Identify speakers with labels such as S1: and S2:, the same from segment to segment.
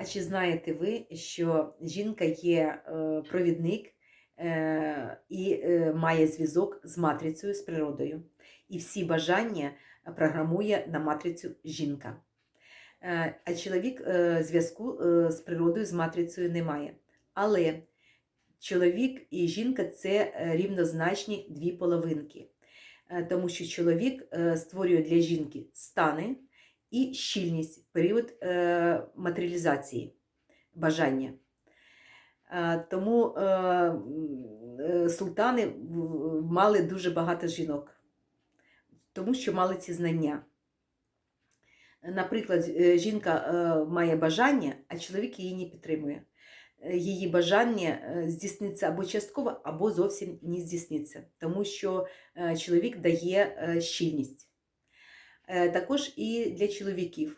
S1: А чи знаєте ви, що жінка є е, провідник е, і е, має зв'язок з матрицею, з природою? І всі бажання програмує на матрицю жінка. А чоловік зв'язку з природою, з матрицею не має. Але чоловік і жінка це рівнозначні дві половинки. Тому що чоловік створює для жінки стани і щільність період е, матеріалізації бажання. Е, Тому е, султани мали дуже багато жінок, тому що мали ці знання. Наприклад, жінка має бажання, а чоловік її не підтримує. Її бажання здійсниться або частково, або зовсім не здійсниться, тому що чоловік дає щільність. Е, Також і для чоловіків.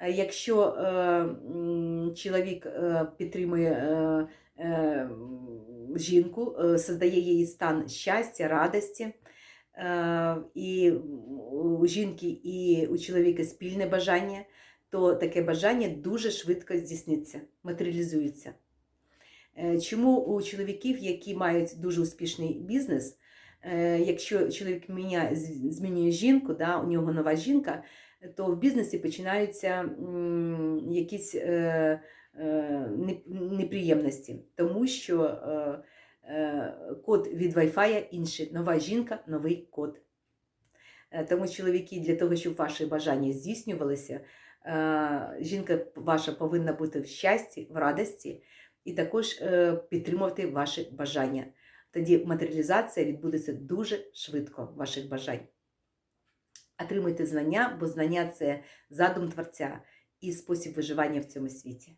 S1: Е, Якщо е, чоловік підтримує жінку, создає їй стан щастя, радості, і у жінки і у чоловіка спільне бажання, то таке бажання дуже швидко здійсниться, матеріалізується. Чому у чоловіків, які мають дуже успішний бізнес, якщо чоловік міняє, змінює жінку, да, у нього нова жінка, то в бізнесі починаються якісь е, е, неприємності, тому що е, е, код від Wi-Fi інший. Нова жінка, новий код. Е, Тому чоловіки, для того, щоб ваші бажання здійснювалися, е, жінка ваша повинна бути в щасті, в радості і також е, підтримувати ваші бажання. Тоді матеріалізація відбудеться дуже швидко ваших бажань. Отримуйте знання, бо знання це задум творця і спосіб виживання в цьому світі.